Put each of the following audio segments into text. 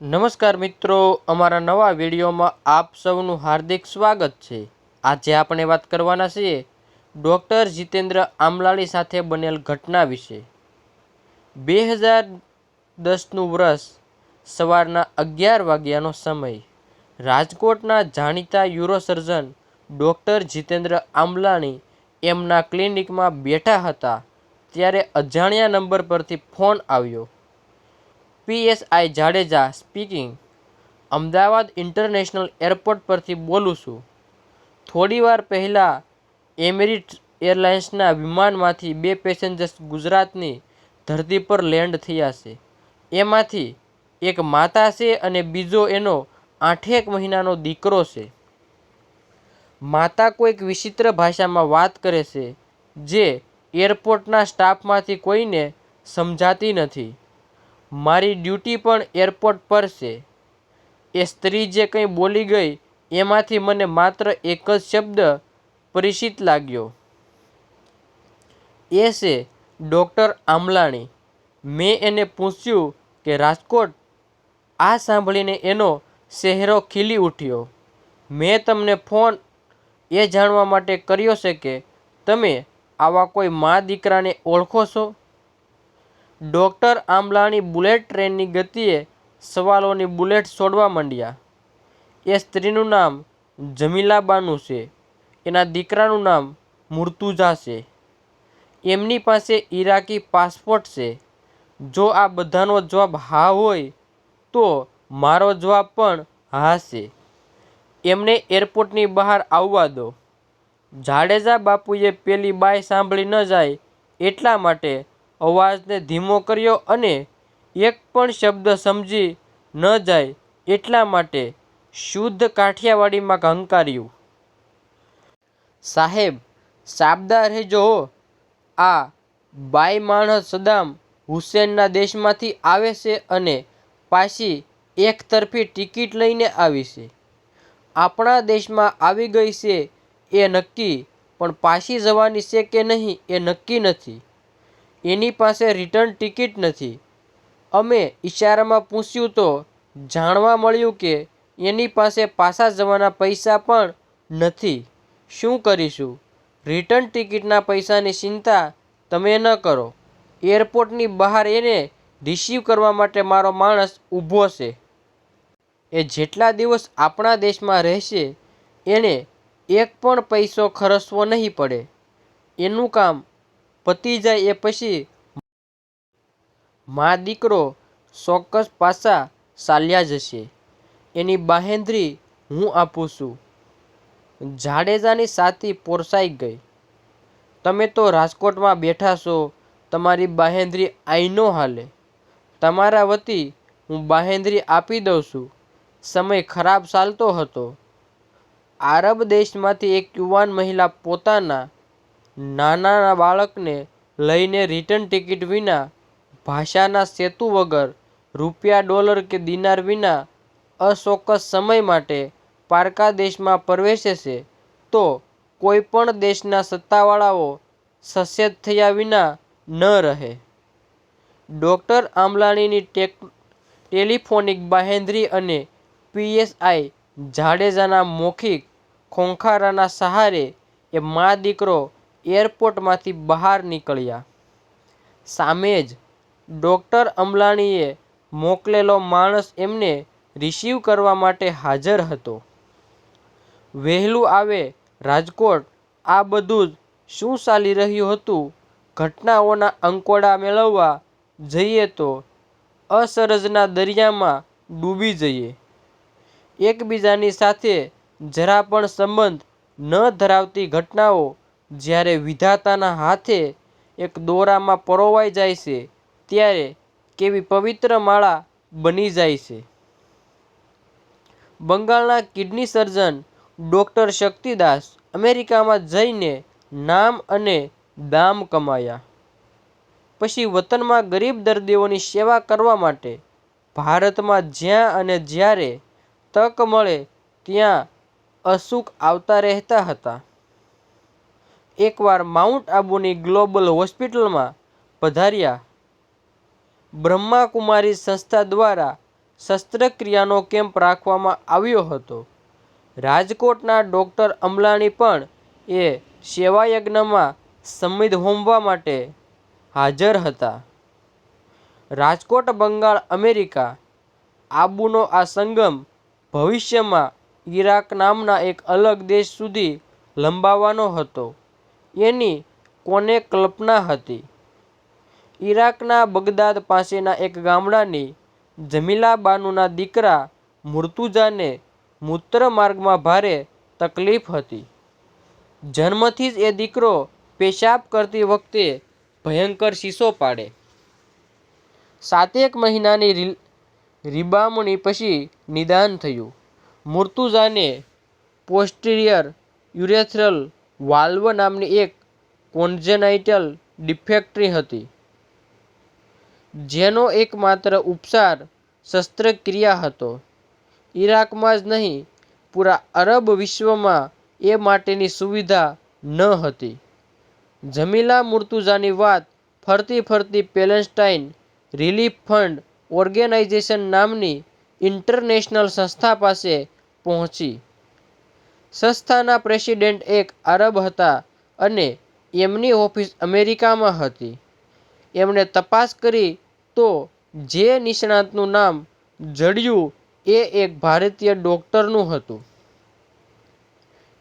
નમસ્કાર મિત્રો, અમારા નવા વિડીયોમાં આપ સૌનું હાર્દિક સ્વાગત છે. આજે આપણે વાત કરવાના છીએ ડૉક્ટર જીતેન્દ્ર આમલાણી સાથે બનેલ ઘટના વિશે. બે હજાર દસનું વર્ષ સવારના અગિયાર વાગ્યાનો સમય. રાજકોટના જાણીતા યુરોસર્જન ડૉક્ટર જીતેન્દ્ર આમલાણી એમના ક્લિનિકમાં બેઠા હતા, ત્યારે અજાણ્યા નંબર પરથી ફોન આવ્યો. PSI Jadeja speaking. Ahmedabad international airport પરથી બોલું છું. થોડીવાર પહેલાં એમિરેટ્સ એરલાઇન્સના વિમાનમાંથી બે પેસેન્જર્સ ગુજરાતની ધરતી પર લેન્ડ થયા છે. એમાંથી એક માતા છે અને બીજો એનો આઠેક મહિનાનો દીકરો છે. માતા કોઈક વિચિત્ર ભાષામાં વાત કરે છે, જે એરપોર્ટના સ્ટાફમાંથી કોઈને સમજાતી નથી. મારી ડ્યુટી પણ એરપોર્ટ પર છે. એ સ્ત્રી જે કંઈ બોલી ગઈ, એમાંથી મને માત્ર એક જ શબ્દ પરિચિત લાગ્યો. એ છે, ડૉક્ટર આમલાણી. મેં એને પૂછ્યું કે, રાજકોટ? આ સાંભળીને એનો ચહેરો ખીલી ઉઠ્યો. મેં તમને ફોન એ જાણવા માટે કર્યો છે કે, તમે આવા કોઈ મા દીકરાને ઓળખો છો? ડૉક્ટર આંબલાની બુલેટ ટ્રેનની ગતિએ સવાલોની બુલેટ છોડવા માંડ્યા. એ સ્ત્રીનું નામ જમીલાબાનું છે. એના દીકરાનું નામ મુર્તુઝા છે. એમની પાસે ઈરાકી પાસપોર્ટ છે. જો આ બધાનો જવાબ હા હોય, તો મારો જવાબ પણ હા છે. એમને એરપોર્ટની બહાર આવવા દો. જાડેજા બાપુએ પેલી બાય સાંભળી ન જાય એટલા માટે અવાજને ધીમો કર્યો અને એક પણ શબ્દ સમજી ન જાય એટલા માટે શુદ્ધ કાઠિયાવાડીમાં હંકાર્યું સાહેબ સાબદા રહેજો આ બાઈ માણસ સદામ હુસેનના દેશમાંથી આવે છે અને પાછી એકતરફી ટિકિટ લઈને આવી છે. આપણા દેશમાં આવી ગઈ છે એ નક્કી, પણ પાછી જવાની છે કે નહીં એ નક્કી નથી. એની પાસે રિટર્ન ટિકિટ નથી. અમે ઈશારામાં પૂછ્યું તો જાણવા મળ્યું કે એની પાસે પાછા જવાના પૈસા પણ નથી. શું કરીશું? રિટર્ન ટિકિટના પૈસાની ચિંતા તમે ન કરો. એરપોર્ટની બહાર એને રિસીવ કરવા માટે મારો માણસ ઊભો છે. એ જેટલા દિવસ આપણા દેશમાં રહેશે એણે એક પણ પૈસો ખર્ચવો નહીં પડે. એનું કામ પતી જાય એ પછી મા દીકરો ચોક્કસ પાછા ચાલ્યા જશે. એની બાંહેધરી હું આપું છું. જાડેજાની સાથી પોરસાઈ ગઈ. તમે તો રાજકોટમાં બેઠા છો, તમારી બાંહેધરી આઈનો હાલે. તમારા વતી હું બાંહેધરી આપી દઉં છું. સમય ખરાબ ચાલતો હતો. આરબ દેશમાંથી એક યુવાન મહિલા પોતાના નાના બાળકને લઈને રિટર્ન ટિકિટ વિના, ભાષાના સેતુ વગર, રૂપિયા ડોલર કે દિનાર વિના અચોક્કસ સમય માટે પારકા દેશમાં પ્રવેશે છે, તો કોઈ પણ દેશના સત્તાવાળાઓ સચેત થયા વિના ન રહે. ડૉક્ટર આમલાણીની ટેક, ટેલિફોનિક બાહેન્દ્રી અને પીએસઆઈ જાડેજાના મૌખિક ખોંખારાના સહારે એ મા દીકરો એરપોર્ટમાંથી બહાર નીકળ્યા. સામે જ ડૉક્ટર અમલાણીએ મોકલેલો માણસ એમને રિસીવ કરવા માટે હાજર હતો. વહેલું આવે રાજકોટ, આ બધું જ શું ચાલી રહ્યું હતું? ઘટનાઓના અંકોડા મેળવવા જઈએ તો અસરજના દરિયામાં ડૂબી જઈએ. એકબીજાની સાથે જરા પણ સંબંધ ન ધરાવતી ઘટનાઓ જ્યારે વિધાતાના હાથે એક દોરામાં પરોવાઈ જાય છે, ત્યારે કેવી પવિત્ર માળા બની જાય છે. બંગાળના કિડની સર્જન ડૉક્ટર શક્તિદાસ અમેરિકામાં જઈને નામ અને દામ કમાયા. પછી વતનમાં ગરીબ દર્દીઓની સેવા કરવા માટે ભારતમાં જ્યાં અને જ્યારે તક મળે, ત્યાં અસુખ આવતા રહેતા હતા. એકવાર માઉન્ટ આબુની ગ્લોબલ હોસ્પિટલમાં પધાર્યા. બ્રહ્માકુમારી સંસ્થા દ્વારા શસ્ત્રક્રિયાનો કેમ્પ રાખવામાં આવ્યો હતો. રાજકોટના ડોક્ટર અમલાણી પણ એ સેવાયજ્ઞમાં સંમિત હોમવા માટે હાજર હતા. રાજકોટ, બંગાળ, અમેરિકા આબુનો આ સંગમ ભવિષ્યમાં ઈરાક નામના એક અલગ દેશ સુધી લંબાવાનો હતો. એની કોને કલ્પના હતી? ઈરાકના બગદાદ પાસેના એક ગામડાની જમીલા બાનુના દીકરા મુર્તુઝાને મૂત્રમાર્ગમાં ભારે તકલીફ હતી. જન્મથી જ એ દીકરો પેશાબ કરતી વખતે ભયંકર શીશો પાડે. સાતેક મહિનાની રીબામણી પછી નિદાન થયું. મુર્તુઝાને પોસ્ટિરિયર યુરેથ્રલ વાલ્વ નામની એક કોન્જેનાઇટલ ડિફેક્ટરી હતી, જેનો એકમાત્ર ઉપચાર શસ્ત્રક્રિયા હતો. ઈરાકમાં જ નહીં, પૂરા અરબ વિશ્વમાં એ માટેની સુવિધા ન હતી. જમીલા મુર્તુઝાની વાત ફરતી ફરતી પેલેન્સ્ટાઇન રિલીફ ફંડ ઓર્ગેનાઈઝેશન નામની ઇન્ટરનેશનલ સંસ્થા પાસે પહોંચી. સંસ્થાના પ્રેસિડેન્ટ એક આરબ હતા અને એમની ઓફિસ અમેરિકામાં હતી. એમણે તપાસ કરી તો જે નિષ્ણાતનું નામ જડ્યું એ એક ભારતીય ડૉક્ટરનું હતું.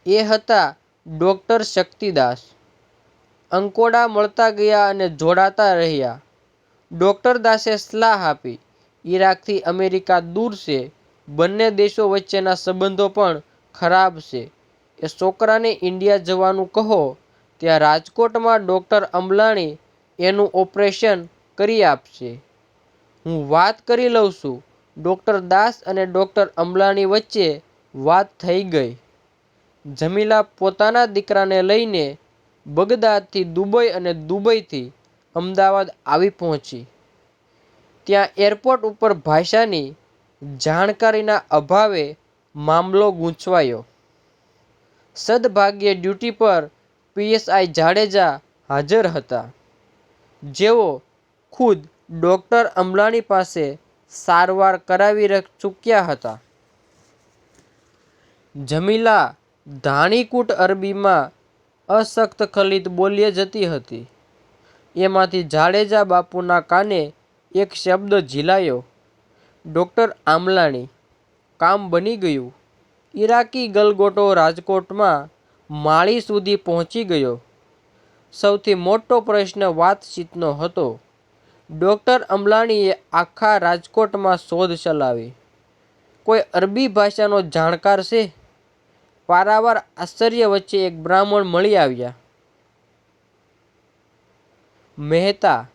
એ હતા ડોક્ટર શક્તિદાસ. અંકોડા મળતા ગયા અને જોડાતા રહ્યા. ડોક્ટર દાસે સલાહ આપી, ઈરાકથી અમેરિકા દૂર છે. બંને દેશો વચ્ચેના સંબંધો પણ ખરાબ છે. એ છોકરાને ઇન્ડિયા જવાનું કહો, ત્યાં રાજકોટમાં ડૉક્ટર અમલાણી એનું ઓપરેશન કરી આપશે. હું વાત કરી લઉં છું. ડૉક્ટર દાસ અને ડૉક્ટર અમલાણી વચ્ચે વાત થઈ ગઈ. જમીલા પોતાના દીકરાને લઈને બગદાદથી દુબઈ અને દુબઈથી અમદાવાદ આવી પહોંચી. ત્યાં એરપોર્ટ ઉપર ભાષાની જાણકારીના અભાવે મામલો ગૂંચવાયો. સદભાગ્યે ડ્યુટી પર પીએસઆઈ જાડેજા હાજર હતા. જેઓ ખુદ ડૉક્ટર અમલાણી પાસે સારવાર કરાવી ચૂક્યા હતા. જમીલા ધાણીકૂટ અરબીમાં અશક્ત ખલિત બોલીએ જતી હતી. એમાંથી જાડેજા બાપુના કાને એક શબ્દ ઝીલાયો. ડૉક્ટર આમલાણી કામ બની ગયું. ઈરાકી ગલગોટો રાજકોટમાં માળી સુધી પહોંચી ગયો. સૌથી મોટો પ્રશ્ન વાતચીતનો હતો. ડૉક્ટર અમલાણીએ આખા રાજકોટમાં શોધ ચલાવી. કોઈ અરબી ભાષાનો જાણકાર છે? પારાવાર આશ્ચર્ય વચ્ચે એક બ્રાહ્મણ મળી આવ્યા. મહેતા.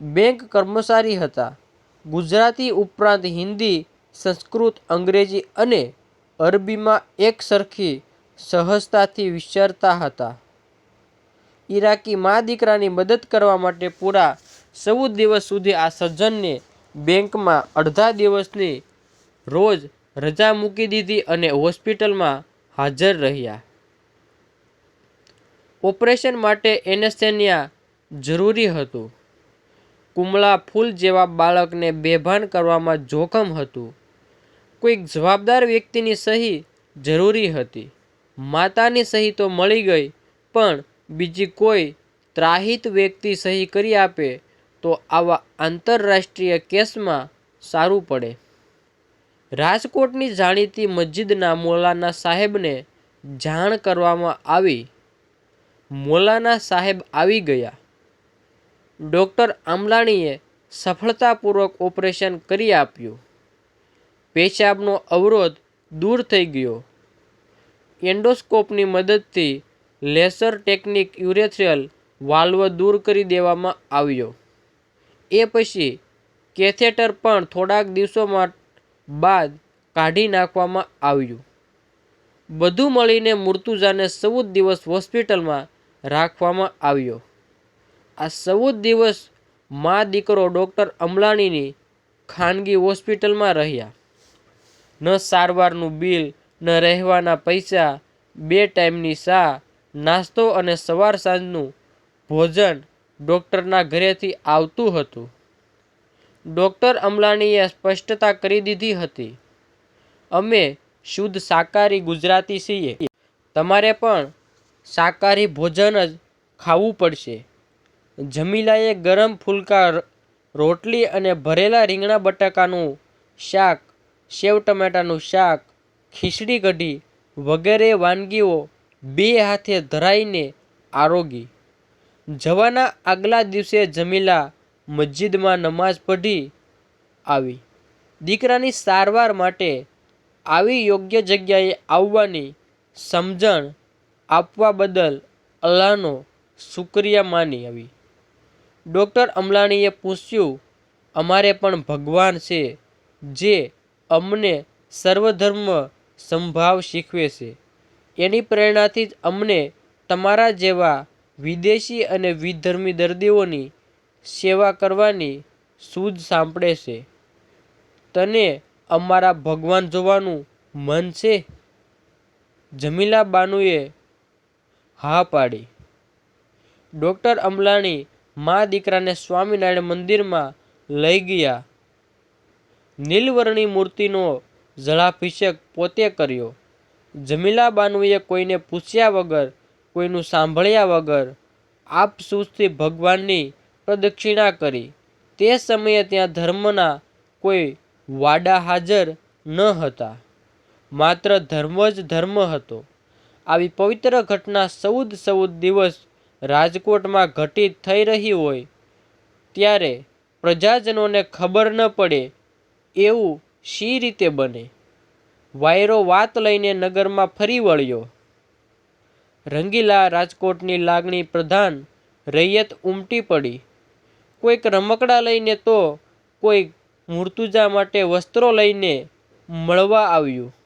બેંક કર્મચારી હતા. ગુજરાતી ઉપરાંત હિન્દી સંસ્કૃત, અંગ્રેજી અને અરબીમાં એકસરખી સહજતાથી વિચારતા હતા. ઈરાકી મા દીકરાની મદદ કરવા માટે પૂરા ચૌદ દિવસ સુધી આ સજ્જનને બેંકમાં અડધા દિવસની રોજ રજા મૂકી દીધી અને હોસ્પિટલમાં હાજર રહ્યા. ઓપરેશન માટે એનેસ્થેનિયા જરૂરી હતું. કુમળા ફૂલ જેવા બાળકને બેભાન કરવામાં જોખમ હતું. કોઈક જવાબદાર વ્યક્તિની સહી જરૂરી હતી. માતાની સહી તો મળી ગઈ, પણ બીજી કોઈ ત્રાહિત વ્યક્તિ સહી કરી આપે તો આવા આંતરરાષ્ટ્રીય કેસમાં સારું પડે. રાજકોટની જાણીતી મસ્જિદના મૌલાના સાહેબને જાણ કરવામાં આવી. મૌલાના સાહેબ આવી ગયા. ડૉક્ટર આમલાણીએ સફળતાપૂર્વક ઓપરેશન કરી આપ્યું. પેશાબનો અવરોધ દૂર થઈ ગયો. એન્ડોસ્કોપની મદદથી લેસર ટેકનિક યુરેથ્રિયલ વાલ્વ દૂર કરી દેવામાં આવ્યો. એ પછી કેથેટર પણ થોડાક દિવસોમાં બાદ કાઢી નાખવામાં આવ્યું. બધું મળીને મૃતુજાને ચૌદ દિવસ હોસ્પિટલમાં રાખવામાં આવ્યો. આ ચૌદ દિવસ મા દીકરો ડૉક્ટર અમલાણીની ખાનગી હોસ્પિટલમાં રહ્યા. ન સારવારનું બિલ, ન રહેવાના પૈસા, બે ટાઈમની ચા નાસ્તો અને સવાર સાંજનું ભોજન ડૉક્ટરના ઘરેથી આવતું હતું. ડૉક્ટર અમલાણીએ સ્પષ્ટતા કરી દીધી હતી. અમે શુદ્ધ શાકાહારી ગુજરાતી છીએ. તમારે પણ શાકાહારી ભોજન જ ખાવું પડશે. જમીલાએ ગરમ ફુલકા, રોટલી અને ભરેલા રીંગણા બટાકાનું શાક સેવ ટમેટાનું શાક, ખીચડી કઢી વગેરે વાનગીઓ બે હાથે ધરાઈને આરોગી. જવાના આગલા દિવસે જમીલા મસ્જિદમાં નમાઝ પઢી આવી. દીકરાની સારવાર માટે આવી યોગ્ય જગ્યાએ આવવાની સમજણ આપવા બદલ અલ્લાહનો શુક્રિયા માની આવી. ડૉક્ટર અમલાણીએ પૂછ્યું, અમારે પણ ભગવાન છે, જે અમને સર્વધર્મ સમભાવ શીખવે છે. એની પ્રેરણાથી જ અમને તમારા જેવા વિદેશી અને વિધર્મી દર્દીઓની સેવા કરવાની સૂઝ સાંપડે છે. તને અમારા ભગવાન જોવાનું મન છે? જમીલા બાનુએ હા પાડી. ડૉક્ટર અમલાણી મા દીકરાને સ્વામિનારાયણ મંદિરમાં લઈ ગયા. નીલવર્ણી મૂર્તિનો જળાભિષેક પોતે કર્યો. જમીલા બાનુએ કોઈને પૂછ્યા વગર, કોઈનું સાંભળ્યા વગર આપસૂસથી ભગવાનની પ્રદક્ષિણા કરી. તે સમયે ત્યાં ધર્મના કોઈ વાડા હાજર ન હતા. માત્ર ધર્મ જ ધર્મ હતો. આવી પવિત્ર ઘટના ચૌદ ચૌદ દિવસ રાજકોટમાં ઘટિત થઈ રહી હોય, ત્યારે પ્રજાજનોને ખબર ન પડે એવું શી રીતે બને? વાયરો વાત લઈને નગરમાં ફરી વળ્યો. રંગીલા રાજકોટની લાગણી પ્રધાન રૈયત ઉમટી પડી. કોઈક રમકડા લઈને તો કોઈક મૂર્તુજા માટે વસ્ત્રો લઈને મળવા આવ્યું.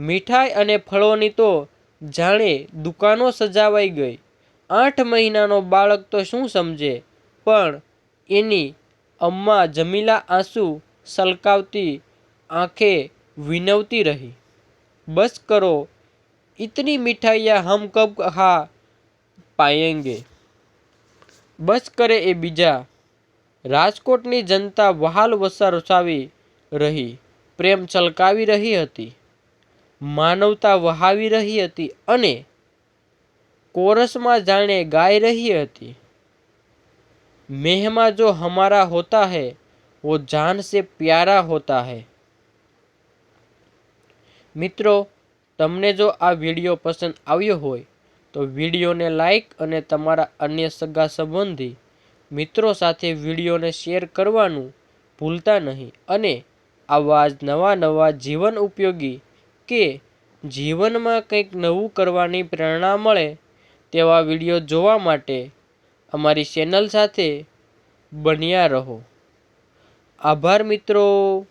મીઠાઈ અને ફળોની તો જાણે દુકાનો સજાવાઈ ગઈ. આઠ મહિનાનો બાળક તો શું સમજે? પણ એની અમ્મા જમીલા આંસુ સલકાવતી આંખે વિનવતી રહી. બસ કરો, ઇતની મીઠાઈયા હમ કબ ખા પાયેંગે. બસ કરે એ બીજા. રાજકોટની જનતા વહાલ વસા રસાવી રહી, પ્રેમ છલકાવી રહી હતી. માનવતા વહાવી રહી હતી અને કોરસમાં જાણે ગાઈ રહી હતી. મેહમાં જો હમારા હોતા હૈ वो જાન સે પ્યારા હોતા હૈ મિત્રો તમને જો આ વીડિયો પસંદ આવ્યો હોય, તો વિડીયોને લાઈક અને તમારા અન્ય સગા સંબંધી મિત્રો સાથે વિડીયોને શેર કરવાનું ભૂલતા નહીં અને આવા જ નવા નવા જીવન ઉપયોગી કે જીવનમાં કંઈક નવું કરવાની પ્રેરણા મળે તેવા વીડિયો જોવા માટે અમારી ચેનલ સાથે બન્યા રહો. આભાર મિત્રો.